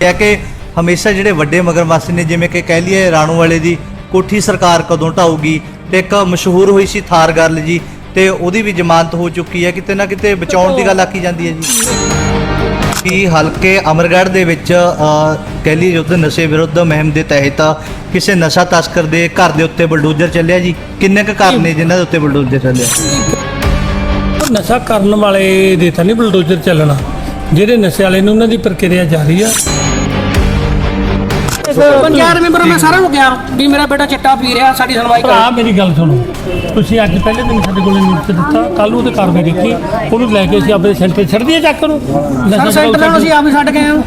ਹੈ ਕਿ ਹਮੇਸ਼ਾ ਜਿਹੜੇ ਵੱਡੇ ਮਗਰਮੱਛ ਨੇ ਜਿਵੇਂ ਕਿ ਕਹਿ ਲਈਏ ਰਾਣੂ ਵਾਲੇ ਦੀ ਕੋਠੀ ਸਰਕਾਰ ਕਦੋਂ ਢਾਊਗੀ? ਤੇ ਇੱਕ ਮਸ਼ਹੂਰ ਹੋਈ ਸੀ ਥਾਰ ਗਰਲ ਜੀ ਤੇ ਉਹਦੀ ਵੀ ਜ਼ਮਾਨਤ ਹੋ ਚੁੱਕੀ ਹੈ ਕਿਤੇ ਨਾ ਕਿਤੇ ਬਚਾਉਣ ਦੀ ਗੱਲ ਆਖੀ ਜਾਂਦੀ ਹੈ ਜੀ। ਕੀ ਹਲਕੇ ਅਮਰਗੜ੍ਹ ਦੇ ਵਿੱਚ ਅ, ਕਹਿ ਲਈਏ ਯੁੱਧ ਨਸ਼ੇ ਵਿਰੁੱਧ ਮੁਹਿੰਮ ਦੇ ਤਹਿਤ ਕਿਸੇ ਨਸ਼ਾ ਤਸਕਰ ਦੇ ਘਰ ਦੇ ਉੱਤੇ ਬਲਡੋਜ਼ਰ ਚੱਲਿਆ ਜੀ? ਕਿੰਨੇ ਕੁ ਘਰ ਨੇ ਜਿਨ੍ਹਾਂ ਦੇ ਉੱਤੇ ਬਲਡੋਜ਼ਰ ਚੱਲਿਆ? ਨਸ਼ਾ ਕਰਨ ਵਾਲੇ ਦੇ ਤਾਂ ਨਹੀਂ ਬਲਡੋਜ਼ਰ ਚੱਲਣਾ। ਜਿਹੜੇ ਨਸ਼ੇ ਵਾਲੇ ਨੇ ਉਹਨਾਂ ਦੀ ਪ੍ਰਕਿਰਿਆ ਜਾਰੀ ਆ। ਪੰਚਾਇਤ ਮੈਂਬਰ ਮੈਂ ਸਾਰਿਆਂ ਨੂੰ ਕਿਹਾ ਵੀ ਮੇਰਾ ਬੇਟਾ ਚਿੱਟਾ ਪੀ ਰਿਹਾ ਸਾਡੀ ਸੁਣਵਾਈ ਭਰਾ ਕਰੋ ਮੇਰੀ ਗੱਲ ਸੁਣੋ। ਤੁਸੀਂ ਅੱਜ ਪਹਿਲੇ ਦਿਨ ਸਾਡੇ ਕੋਲ ਨੋਟਿਸ ਦਿੱਤਾ ਕੱਲ ਨੂੰ ਤੇ ਕਾਰਵਾਈ ਦੇਖੀ ਉਹਨੂੰ ਲੈ ਕੇ ਅਸੀਂ ਆਪਣੇ ਸੈਂਟਰ ਛੱਡ ਦਈਏ ਚੱਕ ਨੂੰ ਸਰ ਸੈਂਟਰ ਨੂੰ ਅਸੀਂ ਆਪ ਹੀ ਛੱਡ ਕੇ ਆਏ ਹਾਂ।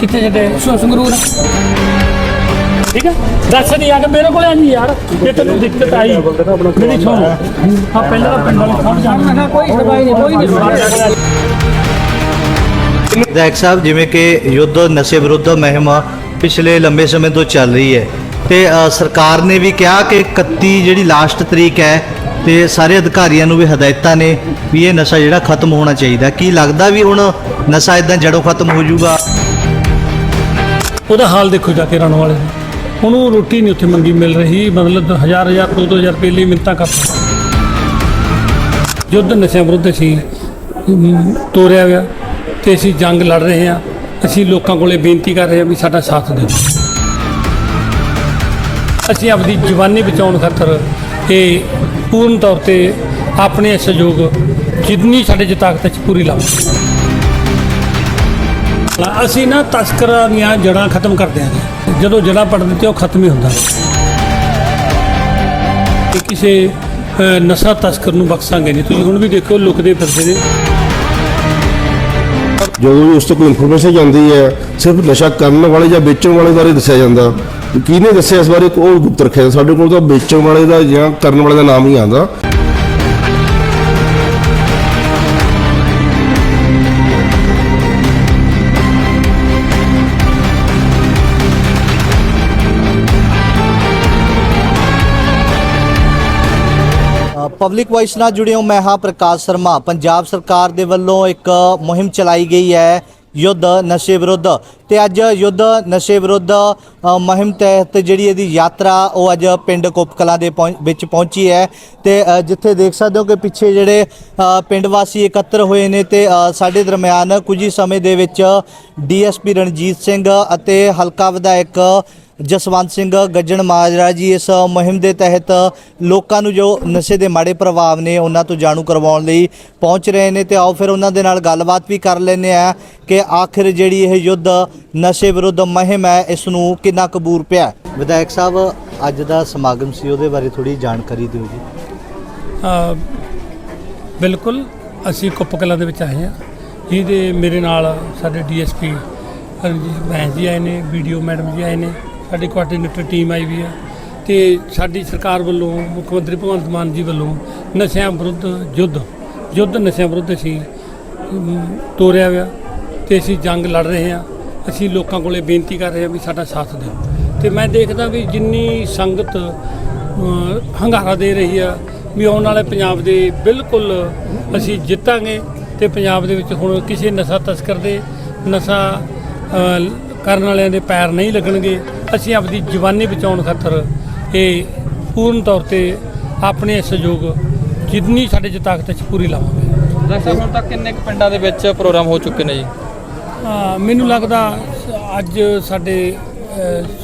ਕਿੱਥੇ ਛੱਡੇ? ਸ- ਸੰਗਰੂਰ। ਠੀਕ ਹੈ? ਦੱਸ ਨਹੀਂ ਆ ਕੇ ਮੇਰੇ ਕੋਲ ਆਂਦੀ ਯਾਰ। ਇਹ ਤੈਨੂੰ ਦਿੱਕਤ ਆਈ। ਮੇਰੀ ਸੁਣ। ਆ ਪਹਿਲਾਂ ਤਾਂ ਪਿੰਡ ਵਾਲੇ ਸਭ ਜਾਣਦੇ ਮੈਂ ਕਿਹਾ ਕੋਈ ਸੁਣਵਾਈ ਨਹੀਂ ਕੋਈ ਨਹੀਂ ਸੁਣਵਾਈ। ਵਿਧਾਇਕ ਸਾਹਿਬ ਜਿਵੇਂ ਕਿ ਯੁੱਧ ਨਸ਼ੇ ਵਿਰੁੱਧ ਮੁਹਿੰਮ ਪਿਛਲੇ ਲੰਬੇ ਸਮੇਂ ਤੋਂ ਚੱਲ ਰਹੀ ਹੈ। ਤੇ ਸਰਕਾਰ ਨੇ ਵੀ ਕਿਹਾ ਕਿ 31 ਜਿਹੜੀ ਲਾਸਟ ਤਰੀਕ ਹੈ ਤੇ ਸਾਰੇ ਅਧਿਕਾਰੀਆਂ ਨੂੰ ਵੀ ਹਦਾਇਤਾਂ ਨੇ ਵੀ ਇਹ ਨਸ਼ਾ ਜਿਹੜਾ ਖਤਮ ਹੋਣਾ ਚਾਹੀਦਾ। ਕੀ ਲੱਗਦਾ ਵੀ ਹੁਣ ਨਸ਼ਾ ਇਦਾਂ ਜੜੋਂ ਖਤਮ ਹੋ ਜਾਊਗਾ? ਉਹਦਾ ਹਾਲ ਦੇਖੋ ਜਾ ਕੇ ਰਣ ਵਾਲੇ। ਦਾ ਉਹਨੂੰ ਰੋਟੀ ਨਹੀਂ ਉੱਥੇ ਮੰਗੀ ਮਿਲ ਰਹੀ, ਮਤਲਬ ਹਜ਼ਾਰ ਹਜ਼ਾਰ, ਦੋ ਦੋ ਹਜ਼ਾਰ ਰੁਪਏ ਲਈ ਮਿੰਤਾਂ ਕਰਦਾ ਯੁੱਧ ਨਸ਼ਿਆਂ ਵਿਰੁੱਧ ਅਸੀਂ ਤੋਰਿਆ ਗਿਆ ਤੇ ਅਸੀਂ ਜੰਗ ਲੜ ਰਹੇ ਹਾਂ। ਅਸੀਂ ਲੋਕਾਂ ਕੋਲੇ ਬੇਨਤੀ ਕਰ ਰਹੇ ਹਾਂ ਵੀ ਸਾਡਾ ਸਾਥ ਦਿਓ। ਅਸੀਂ ਆਪਣੀ ਜਵਾਨੀ ਬਚਾਉਣ ਖਾਤਰ ਇਹ ਪੂਰਨ ਤੌਰ ਤੇ ਆਪਣੇ ਸਹਿਯੋਗ ਜਿੰਨੀ ਸਾਡੇ ਚ ਤਾਕਤ ਚ ਪੂਰੀ ਲਾਵਾਂਗੇ। ਅਸੀਂ ਨਾ ਤਸਕਰਾਂ ਦੀਆਂ ਜੜਾਂ ਖਤਮ ਕਰ ਦਿਆਂਗੇ ਜਦੋਂ ਜੜਾਂ ਪੜ ਦਿੱਤੇ ਉਹ ਖਤਮ ਹੀ ਹੁੰਦਾ। ਕਿਸੇ ਅ, ਨਸ਼ਾ ਤਸਕਰ ਨੂੰ ਬਖਸ਼ਾਂਗੇ ਨਹੀਂ। ਤੁਸੀਂ ਹੁਣ ਵੀ ਦੇਖੋ ਲੁਕਦੇ ਫਿਰਦੇ ਨੇ। ਜਦੋਂ ਵੀ ਉਸ ਤੋਂ ਕੋਈ ਇਨਫੋਰਮੇਸ਼ਨ ਜਾਂਦੀ ਹੈ, ਸਿਰਫ ਨਸ਼ਾ ਕਰਨ ਵਾਲੇ ਜਾਂ ਵੇਚਣ ਵਾਲੇ ਬਾਰੇ ਦੱਸਿਆ ਜਾਂਦਾ। ਕਿਹਨੇ ਦੱਸਿਆ ਇਸ ਬਾਰੇ? ਉਹ ਗੁਪਤ ਰੱਖਿਆ ਸਾਡੇ ਕੋਲ ਤਾਂ ਵੇਚਣ ਵਾਲੇ ਦਾ ਜਾਂ ਕਰਨ ਵਾਲੇ ਦਾ ਨਾਮ ਹੀ ਆਉਂਦਾ। ਪਬਲਿਕ ਵਾਇਸ ਨਾਲ ਜੁੜਿਓ, ਮੈਂ ਹਾਂ ਪ੍ਰਕਾਸ਼ ਸ਼ਰਮਾ। ਪੰਜਾਬ ਸਰਕਾਰ ਦੇ ਵੱਲੋਂ ਇੱਕ ਮੁਹਿੰਮ ਚਲਾਈ ਗਈ ਹੈ ਯੁੱਧ ਨਸ਼ੇ ਵਿਰੁੱਧ। ਤੇ ਅੱਜ ਯੁੱਧ ਨਸ਼ੇ ਵਿਰੁੱਧ ਮੁਹਿੰਮ ਤਹਿਤ ਜਿਹੜੀ ਇਹਦੀ ਯਾਤਰਾ, ਉਹ ਅੱਜ ਪਿੰਡ ਕੋਪਕਲਾਂ ਦੇ ਪਹੁੰ- ਵਿੱਚ ਪਹੁੰਚੀ ਹੈ। ਤੇ ਜਿੱਥੇ ਦੇਖ ਸਕਦੇ ਹੋ ਕਿ ਪਿੱਛੇ ਜਿਹੜੇ ਪਿੰਡ ਵਾਸੀ ਇਕੱਤਰ ਹੋਏ ਨੇ ਤੇ ਸਾਡੇ ਦਰਮਿਆਨ ਕੁਝ ਹੀ ਸਮੇਂ ਦੇ ਵਿੱਚ ਡੀਐਸਪੀ ਰਣਜੀਤ ਸਿੰਘ ਅਤੇ ਹਲਕਾ ਵਿਧਾਇਕ ਜਸਵੰਤ ਸਿੰਘ ਗੱਜਣ ਮਾਜਰਾ ਜੀ, ਇਸ ਮੁਹਿੰਮ ਦੇ ਤਹਿਤ ਲੋਕਾਂ ਨੂੰ ਜੋ ਨਸ਼ੇ ਦੇ ਮਾੜੇ ਪ੍ਰਭਾਵ ਨੇ, ਉਹਨਾਂ ਤੋਂ ਜਾਣੂ ਕਰਵਾਉਣ ਲਈ ਪਹੁੰਚ ਰਹੇ ਨੇ। ਤੇ ਆਓ ਫਿਰ ਉਹਨਾਂ ਦੇ ਨਾਲ ਗੱਲਬਾਤ ਵੀ ਕਰ ਲੈਂਦੇ ਆ ਕਿ ਆਖਿਰ ਜਿਹੜੀ ਇਹ ਯੁੱਧ ਨਸ਼ੇ ਵਿਰੁੱਧ ਮੁਹਿੰਮ ਹੈ, ਇਸ ਨੂੰ ਕਿੰਨਾ ਕਬੂਰ ਪਿਆ ਵਿਧਾਇਕ ਸਾਹਿਬ, ਅੱਜ ਦਾ ਸਮਾਗਮ ਸੀ, ਉਹਦੇ ਬਾਰੇ ਥੋੜੀ ਜਾਣਕਾਰੀ ਦਿਓ ਜੀ। ਬਿਲਕੁਲ, ਅਸੀਂ ਕੁੱਪਕਲਾਂ ਦੇ ਵਿੱਚ ਆਏ ਹਾਂ। ਜਿਹਦੇ ਮੇਰੇ ਨਾਲ ਸਾਡੇ ਡੀਐਸਪੀ ਰਣਜੀਤ ਬੈਂਸ ਜੀ ਆਏ ਨੇ ਵੀਡੀਓ ਮੈਡਮ ਜੀ ਆਏ ਨੇ। ਸਾਡੀ ਕੋਆਰਡੀਨੇਟਰ ਟੀਮ ਆਈ ਵੀ ਹੈ ਤੇ ਸਾਡੀ ਸਰਕਾਰ ਵੱਲੋਂ, ਮੁੱਖ ਮੰਤਰੀ ਭਗਵੰਤ ਮਾਨ ਜੀ ਵੱਲੋਂ ਨਸ਼ਿਆਂ ਵਿਰੁੱਧ ਯੁੱਧ ਯੁੱਧ ਨਸ਼ਿਆਂ ਵਿਰੁੱਧ ਅਸੀਂ ਤੋਰਿਆ ਹੋਇਆ ਤੇ ਅਸੀਂ ਜੰਗ ਲੜ ਰਹੇ ਹਾਂ। ਅਸੀਂ ਲੋਕਾਂ ਕੋਲੇ ਬੇਨਤੀ ਕਰ ਰਹੇ ਹਾਂ ਵੀ ਸਾਡਾ ਸਾਥ ਦਿਓ। ਤੇ ਮੈਂ ਦੇਖਦਾ ਵੀ ਜਿੰਨੀ ਸੰਗਤ ਹੰਗਾਰਾ ਦੇ ਰਹੀ ਆ ਵੀ ਆਉਣ ਵਾਲੇ ਪੰਜਾਬ ਦੇ ਬਿਲਕੁਲ ਅਸੀਂ ਜਿੱਤਾਂਗੇ ਤੇ ਪੰਜਾਬ ਦੇ ਵਿੱਚ ਹੁਣ ਕਿਸੇ ਨਸ਼ਾ ਤਸਕਰ ਦੇ, ਨਸ਼ਾ ਕਰਨ ਵਾਲਿਆਂ ਦੇ ਪੈਰ ਨਹੀਂ ਲੱਗਣਗੇ। ਅਸੀਂ ਆਪਣੀ ਜਵਾਨੀ ਬਚਾਉਣ ਖਾਤਰ ਇਹ ਪੂਰਨ ਤੌਰ ਤੇ ਆਪਣੇ ਸਹਿਯੋਗ ਜਿੰਨੀ ਸਾਡੇ ਚ ਤਾਕਤ ਚ ਪੂਰੀ ਲਾਵਾਂਗੇ। ਡਾਕਟਰ ਸਾਹਿਬ ਹੁਣ ਤੱਕ ਕਿੰਨੇ ਕੁ ਪਿੰਡਾਂ ਦੇ ਵਿੱਚ ਪ੍ਰੋਗਰਾਮ ਹੋ ਚੁੱਕੇ ਨੇ ਜੀ? ਮੈਨੂੰ ਲੱਗਦਾ ਅੱਜ ਸਾਡੇ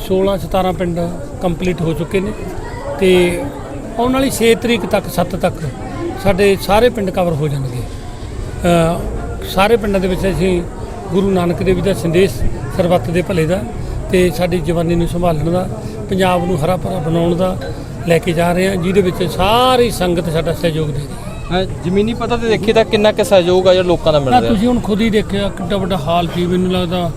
16 17 ਪਿੰਡ ਕੰਪਲੀਟ ਹੋ ਚੁੱਕੇ ਨੇ ਤੇ ਆਉਣ ਵਾਲੀ 6 ਤਰੀਕ ਤੱਕ 7 ਤੱਕ ਸਾਡੇ ਸਾਰੇ ਪਿੰਡ ਕਵਰ ਹੋ ਜਾਣਗੇ। ਸਾਰੇ ਪਿੰਡਾਂ ਦੇ ਵਿੱਚ ਅਸੀਂ ਗੁਰੂ ਨਾਨਕ ਦੇਵ ਜੀ ਦਾ ਸੰਦੇਸ਼ ਸਰਬੱਤ ਦੇ ਭਲੇ ਦਾ ਤੇ ਸਾਡੀ ਜਵਾਨੀ ਨੂੰ ਸੰਭਾਲਣ ਦਾ ਪੰਜਾਬ ਨੂੰ ਹਰਾ ਭਰਾ ਬਣਾਉਣ ਦਾ ਲੈ ਕੇ ਜਾ ਰਹੇ ਹਾਂ ਜਿਹਦੇ ਵਿੱਚ ਸਾਰੀ ਸੰਗਤ ਸਾਡਾ ਸਹਿਯੋਗ ਦੇ ਰਹੀ ਹੈ। ਅਹ ਜ਼ਮੀਨੀ ਪੱਧਰ ਤੇ ਦੇਖੀ ਤਾਂ ਕਿੰਨਾ ਕੁ ਸਹਿਯੋਗ ਆ ਜਿਹੜਾ ਲੋਕਾਂ ਦਾ ਮਿਲ ਨਾ ਰਿਹਾ। ਤੁਸੀਂ ਹੁਣ ਖੁਦ ਹੀ ਦੇਖਿਆ ਕਿੱਡਾ ਵੱਡਾ ਹਾਲ ਸੀ ਮੈਨੂੰ ਲੱਗਦਾ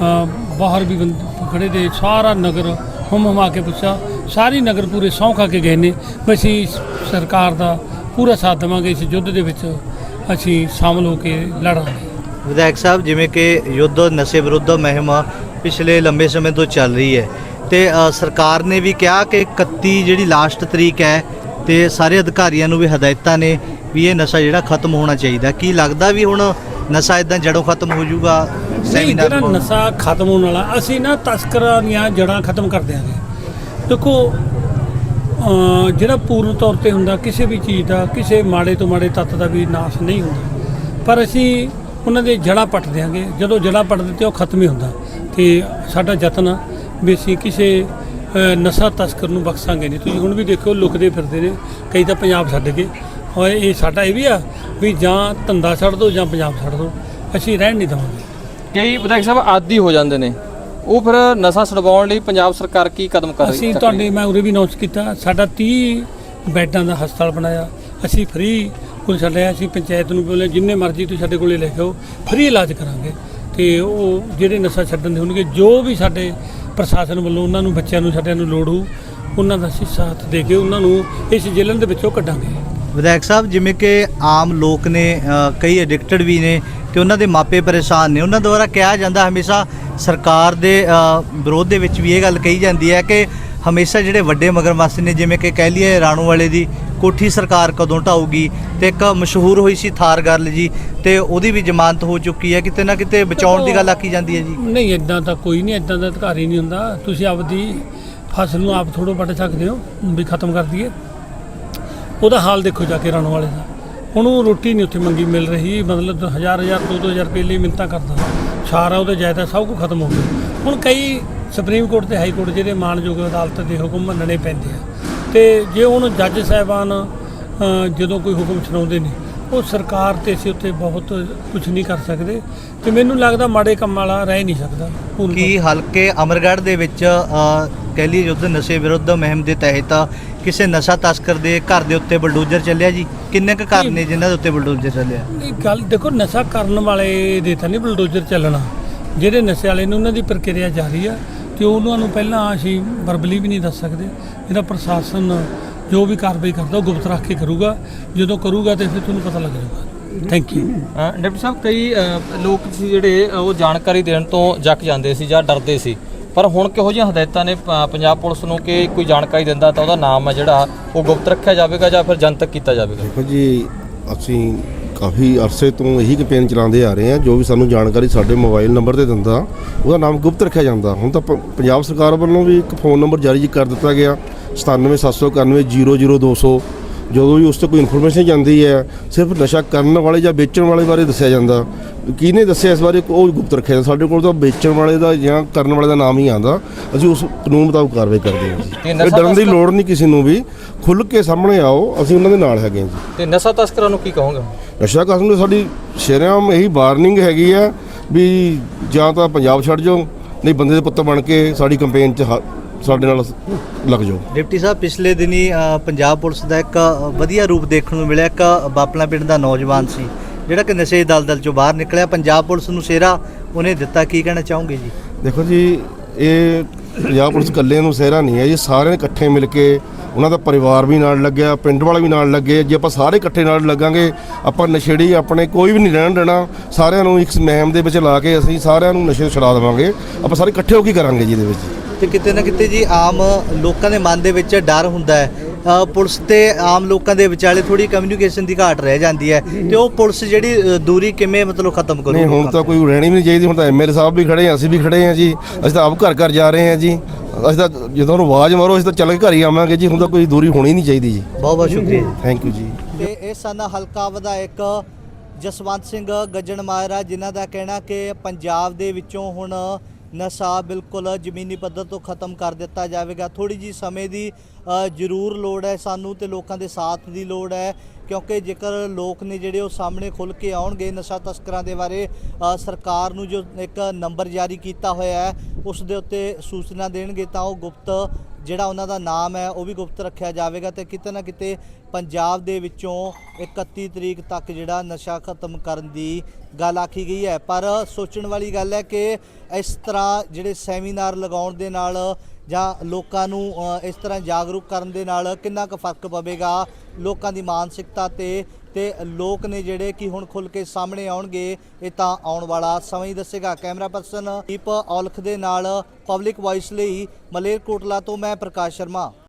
ਅ, ਬਾਹਰ ਵੀ ਬੰਦੇ ਖੜੇ ਦੇ ਸਾਰਾ ਨਗਰ ਹਮ ਹਮਾ ਕੇ ਪੁੱਛਿਆ। ਸਾਰੀ ਨਗਰ ਪੂਰੇ ਸਹੁੰ ਖਾ ਕੇ ਗਏ ਨੇ ਵੀ ਅਸੀਂ ਸਰਕਾਰ ਦਾ ਪੂਰਾ ਸਾਥ ਦੇਵਾਂਗੇ ਇਸ ਯੁੱਧ ਦੇ ਵਿੱਚ ਅਸੀਂ ਸ਼ਾਮਲ ਹੋ ਕੇ ਲੜਾਂਗੇ। ਵਿਧਾਇਕ ਸਾਹਿਬ ਜਿਵੇਂ ਕਿ ਯੁੱਧ ਨਸ਼ੇ ਵਿਰੁੱਧ ਮੁਹਿੰਮ ਪਿਛਲੇ ਲੰਬੇ ਸਮੇਂ ਤੋਂ ਚੱਲ ਰਹੀ ਹੈ। ਤੇ ਸਰਕਾਰ ਨੇ ਵੀ ਕਿਹਾ ਕਿ 31 ਜਿਹੜੀ ਲਾਸਟ ਤਰੀਕ ਹੈ ਤੇ ਸਾਰੇ ਅਧਿਕਾਰੀਆਂ ਨੂੰ ਵੀ ਹਦਾਇਤਾਂ ਨੇ ਵੀ ਇਹ ਨਸ਼ਾ ਜਿਹੜਾ ਖਤਮ ਹੋਣਾ ਚਾਹੀਦਾ ਕੀ ਲੱਗਦਾ ਵੀ ਹੁਣ ਨਸ਼ਾ ਇਦਾਂ ਜੜੋਂ ਖਤਮ ਹੋ ਜਾਊਗਾ ਸੈਮੀਨਾਰ ਜਿਹੜਾ? ਨਸ਼ਾ ਖਤਮ ਹੋਣ ਵਾਲਾ ਅਸੀਂ ਨਾ ਤਸਕਰਾਂ ਦੀਆਂ ਜੜਾਂ ਖਤਮ ਕਰ ਦਿਆਂਗੇ। ਦੇਖੋ ਜਿਹੜਾ ਪੂਰਨ ਤੌਰ ਤੇ ਹੁੰਦਾ ਕਿਸੇ ਵੀ ਚੀਜ਼ ਦਾ ਕਿਸੇ ਮਾੜੇ ਤੋਂ ਮਾੜੇ ਤੱਤ ਦਾ ਵੀ ਨਾਸ਼ ਨਹੀਂ ਹੁੰਦਾ। ਪਰ ਅਸੀਂ ਉਹਨਾਂ ਦੇ ਜੜਾਂ ਪੱਟ ਦਿਆਂਗੇ। ਜਦੋਂ ਜੜਾਂ ਪੱਟ ਦਿੱਤੇ ਉਹ ਖਤਮ ਹੀ ਹੁੰਦਾ। ਤੇ ਸਾਡਾ ਯਤਨ ਆ ਵੀ ਅਸੀਂ ਕਿਸੇ ਨਸ਼ਾ ਤਸਕਰ ਨੂੰ ਬਖਸ਼ਾਂਗੇ ਨਹੀਂ। ਤੁਸੀਂ ਹੁਣ ਵੀ ਦੇਖੋ ਲੁਕਦੇ ਫਿਰਦੇ ਨੇ। ਕਈ ਤਾਂ ਪੰਜਾਬ ਛੱਡ ਕੇ ਔਰ ਇਹ ਸਾਡਾ ਇਹ ਵੀ ਆ ਵੀ ਜਾਂ ਧੰਦਾ ਛੱਡ ਦਿਓ ਜਾਂ ਪੰਜਾਬ ਛੱਡ ਦਿਓ ਅਸੀਂ ਰਹਿਣ ਨਹੀਂ ਦੇਵਾਂਗੇ। ਕਈ ਵਿਧਾਇਕ ਸਾਹਿਬ ਆਦੀ ਹੋ ਜਾਂਦੇ ਨੇ। ਉਹ ਫਿਰ ਨਸ਼ਾ ਛਡਵਾਉਣ ਲਈ ਪੰਜਾਬ ਸਰਕਾਰ ਕੀ ਕਦਮ ਕਰ ਰਹੀ ਅਸੀਂ ਚੱਕ ਰਹੀ ਤੁਹਾਡੇ ਮੈਂ ਉਰੇ ਵੀ ਅਨਾਉਂਸ ਕੀਤਾ ਸਾਡਾ 30 ਬੈੱਡਾਂ ਦਾ ਹਸਪਤਾਲ ਬਣਾਇਆ। ਅਸੀਂ ਫ੍ਰੀ ਕੋਲ ਛੱਡਿਆ ਅਸੀਂ ਪੰਚਾਇਤ ਨੂੰ ਬੋਲੇ ਜਿੰਨੇ ਮਰਜ਼ੀ ਤੁਸੀਂ ਸਾਡੇ ਕੋਲੇ ਲੈ ਕੇ ਆਓ ਫ੍ਰੀ ਇਲਾਜ ਕਰਾਂਗੇ। ਤੇ ਉਹ ਜਿਹੜੇ ਨਸ਼ਾ ਛੱਡਣ ਦੇ ਹੋਣਗੇ, ਜੋ ਵੀ ਸਾਡੇ ਪ੍ਰਸ਼ਾਸਨ ਵੱਲੋਂ ਉਹਨਾਂ ਨੂੰ, ਬੱਚਿਆਂ ਨੂੰ, ਸਾਡਿਆਂ ਨੂੰ ਲੋੜ ਹੋ ਉਹਨਾਂ ਦਾ ਅਸੀਂ ਸਾਥ ਦੇ ਕੇ ਉਹਨਾਂ ਨੂੰ ਇਸ ਜੇਲ੍ਹਾਂ ਦੇ ਵਿੱਚੋਂ ਕੱਢਾਂਗੇ। ਵਿਧਾਇਕ ਸਾਹਿਬ, ਜਿਵੇਂ ਕਿ ਆਮ ਲੋਕ ਨੇ ਕਈ ਐਡਿਕਟਡ ਵੀ ਨੇ ਤੇ ਉਹਨਾਂ ਦੇ ਮਾਪੇ ਪਰੇਸ਼ਾਨ ਨੇ, ਉਹਨਾਂ ਦੁਆਰਾ ਕਿਹਾ ਜਾਂਦਾ ਹਮੇਸ਼ਾ ਸਰਕਾਰ ਦੇ ਵਿਰੋਧ ਦੇ ਵਿੱਚ ਵੀ ਇਹ ਗੱਲ ਕਹੀ ਜਾਂਦੀ ਹੈ ਕਿ ਹਮੇਸ਼ਾ ਜਿਹੜੇ ਵੱਡੇ ਮਗਰਮੱਛ ਨੇ, ਜਿਵੇਂ ਕਿ ਕਹਿ ਲਈਏ ਰਾਣੂ ਵਾਲੇ ਦੀ ਕੋਠੀ ਸਰਕਾਰ ਕਦੋਂ ਢਾਊਗੀ ਤੇ ਇੱਕ ਮਸ਼ਹੂਰ ਹੋਈ ਸੀ ਥਾਰ ਗਰਲ ਜੀ ਤੇ ਉਹਦੀ ਵੀ ਜ਼ਮਾਨਤ ਹੋ ਚੁੱਕੀ ਹੈ ਕਿਤੇ ਨਾ ਕਿਤੇ ਬਚਾਉਣ ਦੀ ਗੱਲ ਆਖੀ ਜਾਂਦੀ ਹੈ ਜੀ। ਨਹੀਂ ਇਦਾਂ ਤਾਂ ਕੋਈ ਨਹੀਂ ਇਦਾਂ ਦਾ ਅਧਿਕਾਰੀ ਨਹੀਂ ਹੁੰਦਾ। ਤੁਸੀਂ ਆਪਦੀ ਫਸਲ ਨੂੰ ਆਪ ਥੋੜੋ ਵੱਢ ਸਕਦੇ ਹੋ ਵੀ ਖਤਮ ਕਰ ਦਈਏ। ਉਹਦਾ ਹਾਲ ਦੇਖੋ ਜਾ ਕੇ ਰਣ ਵਾਲੇ ਦਾ। ਉਹਨੂੰ ਰੋਟੀ ਨਹੀਂ ਉੱਥੇ ਮੰਗੀ ਮਿਲ ਰਹੀ ਮਤਲਬ ਹਜ਼ਾਰ ਹਜ਼ਾਰ ਦੋ ਦੋ ਹਜ਼ਾਰ ਰੁਪਏ ਲਈ ਮਿੰਤਾ ਕਰਦਾ। ਸਾਰਾ ਉਹਦੇ ਜਾਇਦਾਦ ਸਭ ਕੁਝ ਖਤਮ ਹੋ ਗਿਆ। ਹੁਣ ਕਈ ਸੁਪਰੀਮ ਕੋਰਟ ਤੇ ਹਾਈ ਕੋਰਟ ਜਿਹੜੇ ਮਾਨਯੋਗ ਅਦਾਲਤ ਦੇ ਹੁਕਮ ਮੰਨਣੇ ਪੈਂਦੇ ਆ। ਤੇ ਜੇ ਹੁਣ ਜੱਜ ਸਾਹਿਬਾਨ ਜਦੋਂ ਕੋਈ ਹੁਕਮ ਸੁਣਾਉਂਦੇ ਨੇ ਉਹ ਸਰਕਾਰ ਤੇ ਅਸੀਂ ਉੱਤੇ ਬਹੁਤ ਕੁਝ ਨਹੀਂ ਕਰ ਸਕਦੇ ਤੇ ਮੈਨੂੰ ਲੱਗਦਾ ਮਾੜੇ ਕੰਮ ਵਾਲਾ ਰਹਿ ਨਹੀਂ ਸਕਦਾ। ਕੀ ਹਲਕੇ ਅਮਰਗੜ੍ਹ ਦੇ ਵਿੱਚ ਕਹਿ ਲਈਏ ਯੁੱਧ ਨਸ਼ੇ ਵਿਰੁੱਧ ਮੁਹਿੰਮ ਦੇ ਤਹਿਤ ਕਿਸੇ ਨਸ਼ਾ ਤਸਕਰ ਦੇ ਘਰ ਦੇ ਉੱਤੇ ਬਲਡੋਜ਼ਰ ਚੱਲਿਆ ਜੀ? ਕਿੰਨੇ ਕੁ ਘਰ ਨੇ ਜਿਨ੍ਹਾਂ ਦੇ ਉੱਤੇ ਬਲਡੋਜ਼ਰ ਚੱਲਿਆ? ਇਹ ਗੱਲ ਦੇਖੋ ਨਸ਼ਾ ਕਰਨ ਵਾਲੇ ਦੇ ਤਾਂ ਨਹੀਂ ਬਲਡੋਜ਼ਰ ਚੱਲਣਾ। ਜਿਹੜੇ ਨਸ਼ੇ ਵਾਲੇ ਨੇ ਉਹਨਾਂ ਦੀ ਪ੍ਰਕਿਰਿਆ ਜਾਰੀ ਆ। ਤੇ ਉਹਨਾਂ ਨੂੰ ਪਹਿਲਾਂ ਅਸੀਂ ਵਰਬਲੀ ਵੀ ਨਹੀਂ ਦੱਸ ਸਕਦੇ। ਇਹਦਾ ਪ੍ਰਸ਼ਾਸਨ ਜੋ ਵੀ ਕਾਰਵਾਈ ਕਰਦਾ ਉਹ ਗੁਪਤ ਰੱਖ ਕੇ ਕਰੂਗਾ। ਜਦੋਂ ਕਰੂਗਾ ਤੇ ਫਿਰ ਤੁਹਾਨੂੰ ਪਤਾ ਲੱਗ ਜਾਊਗਾ। ਥੈਂਕ ਯੂ ਡਿਪਟੀ ਸਾਹਿਬ ਕਈ ਲੋਕ ਸੀ ਜਿਹੜੇ ਉਹ ਜਾਣਕਾਰੀ ਦੇਣ ਤੋਂ ਜੱਕ ਜਾਂਦੇ ਸੀ ਜਾਂ ਡਰਦੇ ਸੀ। ਪਰ ਹੁਣ ਕਿਹੋ ਜਿਹੀਆਂ ਹਦਾਇਤਾਂ ਨੇ ਪੰਜਾਬ ਪੁਲਿਸ ਨੂੰ ਕਿ ਕੋਈ ਜਾਣਕਾਰੀ ਦਿੰਦਾ ਤਾਂ ਉਹਦਾ ਨਾਮ ਹੈ ਜਿਹੜਾ ਉਹ ਗੁਪਤ ਰੱਖਿਆ ਜਾਵੇਗਾ ਜਾਂ ਫਿਰ ਜਨਤਕ ਕੀਤਾ ਜਾਵੇਗਾ? ਦੇਖੋ ਜੀ ਅਸੀਂ ਕਾਫੀ ਅਰਸੇ ਤੋਂ ਇਹੀ ਕੈਂਪੇਨ ਚਲਾਉਂਦੇ ਆ ਰਹੇ ਹਾਂ ਜੋ ਵੀ ਸਾਨੂੰ ਜਾਣਕਾਰੀ ਸਾਡੇ ਮੋਬਾਈਲ ਨੰਬਰ ਤੇ ਦਿੰਦਾ, ਉਹਦਾ ਨਾਮ ਗੁਪਤ ਰੱਖਿਆ ਜਾਂਦਾ। ਹੁਣ ਤਾਂ ਪ- ਪੰਜਾਬ ਸਰਕਾਰ ਵੱਲੋਂ ਵੀ ਇੱਕ ਫੋਨ ਨੰਬਰ ਜਾਰੀ ਕਰ ਦਿੱਤਾ ਗਿਆ 9779100200 ਜਦੋਂ ਵੀ ਉਸ ਤੇ ਕੋਈ ਇਨਫੋਰਮੇਸ਼ਨ ਜਾਂਦੀ ਹੈ ਸਿਰਫ ਨਸ਼ਾ ਕਰਨ ਵਾਲੇ ਜਾਂ ਵੇਚਣ ਵਾਲੇ ਬਾਰੇ ਦੱਸਿਆ ਜਾਂਦਾ। ਕਿਹਨੇ ਦੱਸਿਆ ਇਸ ਬਾਰੇ? ਉਹ ਗੁਪਤ ਰੱਖਿਆ ਜਾਂਦਾ। ਸਾਡੇ ਕੋਲ ਤਾਂ ਵੇਚਣ ਵਾਲੇ ਦਾ ਜਾਂ ਕਰਨ ਵਾਲੇ ਦਾ ਨਾਮ ਹੀ ਆਂਦਾ ਅਸੀਂ ਉਸ ਕਾਨੂੰਨ ਮੁਤਾਬਕ ਕਾਰਵਾਈ ਕਰਦੇ ਹਾਂ ਇਹ ਡਰਨ ਦੀ ਲੋੜ ਨਹੀਂ ਕਿਸੇ ਨੂੰ ਵੀ। ਖੁੱਲ੍ਹ ਕੇ ਸਾਹਮਣੇ ਆਓ ਅਸੀਂ ਉਹਨਾਂ ਦੇ ਨਾਲ ਹੈਗੇ ਹਾਂ ਜੀ। ਤੇ ਨਸ਼ਾ ਤਸਕਰਾਂ ਨੂੰ ਕੀ ਕਹੋਗੇ? ਨਸ਼ਾ ਕਾਨੂੰਨ ਦੀ ਸਾਡੀ ਸ਼ਰੇਆਮ ਇਹੀ ਵਾਰਨਿੰਗ ਹੈਗੀ ਆ ਵੀ ਜਾਂ ਤਾਂ ਪੰਜਾਬ ਛੱਡ ਜਾਓ ਨਹੀਂ ਬੰਦੇ ਦੇ ਪੁੱਤ ਬਣ ਕੇ ਸਾਡੀ ਕੰਪੇਨ 'ਚ ਸਾਡੇ ਨਾਲ ਲੱਗ ਜਾਓ। ਡਿਪਟੀ ਸਾਹਿਬ ਪਿਛਲੇ ਦਿਨੀ ਪੰਜਾਬ ਪੁਲਿਸ ਦਾ ਇੱਕ ਵਧੀਆ ਰੂਪ ਦੇਖਣ ਨੂੰ ਮਿਲਿਆ। ਇੱਕ ਬਾਪਲਾ ਪਿੰਡ ਦਾ ਨੌਜਵਾਨ ਸੀ ਜਿਹੜਾ ਕਿ ਨਸ਼ੇ ਦੀ ਦਲਦਲ ਚੋਂ ਬਾਹਰ ਨਿਕਲਿਆ। ਪੰਜਾਬ ਪੁਲਿਸ ਨੂੰ ਸਿਹਰਾ ਉਹਨੇ ਦਿੱਤਾ। ਕੀ ਕਹਿਣਾ ਚਾਹੋਗੇ ਜੀ? ਦੇਖੋ ਜੀ ਇਹ ਪੰਜਾਬ ਪੁਲਿਸ ਇਕੱਲੇ ਨੂੰ ਸਹਿਰਾ ਨਹੀਂ ਹੈ ਜੀ। ਸਾਰਿਆਂ ਨੇ ਇਕੱਠੇ ਮਿਲ ਕੇ ਉਹਨਾਂ ਦਾ ਪਰਿਵਾਰ ਵੀ ਨਾਲ ਲੱਗਿਆ ਪਿੰਡ ਵਾਲੇ ਵੀ ਨਾਲ ਲੱਗੇ। ਜੇ ਆਪਾਂ ਸਾਰੇ ਇਕੱਠੇ ਨਾਲ ਲੱਗਾਂਗੇ ਆਪਾਂ ਨਸ਼ੇੜੀ ਆਪਣੇ ਕੋਈ ਵੀ ਨਹੀਂ ਰਹਿਣ ਦੇਣਾ। ਸਾਰਿਆਂ ਨੂੰ ਇੱਕ ਮਹਿਮ ਦੇ ਵਿੱਚ ਲਾ ਕੇ ਅਸੀਂ ਸਾਰਿਆਂ ਨੂੰ ਨਸ਼ੇ ਛੁਡਾ ਦੇਵਾਂਗੇ। ਆਪਾਂ ਸਾਰੇ ਇਕੱਠੇ ਹੋ ਕੇ ਕਰਾਂਗੇ ਜੀ ਇਹਦੇ ਵਿੱਚ। ਤੇ ਕਿਤੇ ਨਾ ਕਿਤੇ ਜੀ ਆਮ ਲੋਕਾਂ ਦੇ ਮਨ ਦੇ ਵਿੱਚ ਡਰ ਹੁੰਦਾ ਹੈ। ਪੁਲਿਸ ਤੇ ਆਮ ਲੋਕਾਂ ਦੇ ਵਿਚਾਲੇ ਥੋੜੀ ਕਮਿਊਨੀਕੇਸ਼ਨ ਦੀ ਘਾਟ ਰਹਿ ਜਾਂਦੀ ਹੈ ਤੇ ਉਹ ਪੁਲਿਸ ਜਿਹੜੀ ਦੂਰੀ ਕਿਵੇਂ ਮਤਲਬ ਖਤਮ ਕਰੂ ਨਹੀਂ ਹੁਣ ਤਾਂ ਕੋਈ ਰਹਿਣੀ ਵੀ ਨਹੀਂ ਚਾਹੀਦੀ ਹੁਣ ਤਾਂ ਐਮਐਲਏ ਸਾਹਿਬ ਵੀ ਖੜੇ ਆ ਅਸੀਂ ਵੀ ਖੜੇ ਆ ਜੀ। ਅਸੀਂ ਤਾਂ ਆਪ ਘਰ ਘਰ ਜਾ ਰਹੇ ਆ ਜੀ। ਅਸੀਂ ਤਾਂ ਜਦੋਂ ਆਵਾਜ਼ ਮਾਰੋ ਅਸੀਂ ਤਾਂ ਚੱਲ ਕੇ ਘਰ ਹੀ ਆਵਾਂਗੇ ਜੀ ਹੁਣ ਤਾਂ ਕੋਈ ਦੂਰੀ ਹੋਣੀ ਨਹੀਂ ਚਾਹੀਦੀ ਜੀ। ਬਹੁਤ ਬਹੁਤ ਸ਼ੁਕਰੀਆ ਥੈਂਕ ਯੂ ਜੀ। ਤੇ ਇਹ ਸਨ ਹਲਕਾ ਵਿਧਾਇਕ ਜਸਵੰਤ ਸਿੰਘ ਗੱਜਣ ਮਾਜਰਾ ਜਿਨ੍ਹਾਂ ਦਾ ਕਹਿਣਾ ਕਿ ਪੰਜਾਬ ਦੇ ਵਿੱਚੋਂ ਹੁਣ ਨਸ਼ਾ ਬਿਲਕੁਲ ਜ਼ਮੀਨੀ ਪੱਧਰ ਤੋਂ ਖਤਮ ਕਰ ਦਿੱਤਾ ਜਾਵੇਗਾ। ਥੋੜੀ ਜੀ ਸਮੇਂ ਦੀ ਜ਼ਰੂਰ ਲੋੜ ਹੈ ਸਾਨੂੰ ਤੇ ਲੋਕਾਂ ਦੇ ਸਾਥ ਦੀ ਲੋੜ ਹੈ, ਕਿਉਂਕਿ ਜੇਕਰ ਲੋਕ ਨੇ ਜਿਹੜੇ ਉਹ ਸਾਹਮਣੇ ਖੁੱਲ ਕੇ ਆਉਣਗੇ ਨਸ਼ਾ ਤਸਕਰਾਂ ਦੇ ਬਾਰੇ ਸਰਕਾਰ ਨੂੰ ਜੋ ਇੱਕ ਨੰਬਰ ਜਾਰੀ ਕੀਤਾ ਹੋਇਆ ਹੈ, ਉਸ ਦੇ ਉੱਤੇ ਸੂਚਨਾ ਦੇਣਗੇ ਤਾਂ ਉਹ ਗੁਪਤ ਜਿਹੜਾ ਉਹਨਾਂ ਦਾ ਨਾਮ ਹੈ, ਉਹ ਵੀ ਗੁਪਤ ਰੱਖਿਆ ਜਾਵੇਗਾ ਤੇ ਕਿਤੇ ਨਾ ਕਿਤੇ ਪੰਜਾਬ ਦੇ ਵਿੱਚੋਂ 31 ਤਰੀਕ ਤੱਕ ਜਿਹੜਾ ਨਸ਼ਾ ਖਤਮ ਕਰਨ ਦੀ ਗੱਲ ਆਖੀ ਗਈ ਹੈ। ਪਰ ਸੋਚਣ ਵਾਲੀ ਗੱਲ ਹੈ ਕਿ ਇਸ ਤਰ੍ਹਾਂ ਜਿਹੜੇ ਸੈਮੀਨਾਰ ਲਗਾਉਣ ਦੇ ਨਾਲ ਜਾਂ ਲੋਕਾਂ ਨੂੰ ਇਸ ਤਰ੍ਹਾਂ ਜਾਗਰੂਕ ਕਰਨ ਦੇ ਨਾਲ ਕਿੰਨਾ ਕੁ ਫ਼ਰਕ ਪਵੇਗਾ ਲੋਕਾਂ ਦੀ ਮਾਨਸਿਕਤਾ ਤੇ ਤੇ ਲੋਕ ਨੇ ਜਿਹੜੇ ਕਿ ਹੁਣ ਖੁੱਲ ਕੇ ਸਾਹਮਣੇ ਆਉਣਗੇ, ਇਹ ਤਾਂ ਆਉਣ ਵਾਲਾ ਸਮਾਂ ਹੀ ਦੱਸੇਗਾ। ਕੈਮਰਾ ਪਰਸਨ ਦੀਪ ਔਲਖ ਦੇ ਨਾਲ ਪਬਲਿਕ ਵਾਇਸ ਲਈ ਮਲੇਰਕੋਟਲਾ ਤੋਂ ਮੈਂ ਪ੍ਰਕਾਸ਼ ਸ਼ਰਮਾ।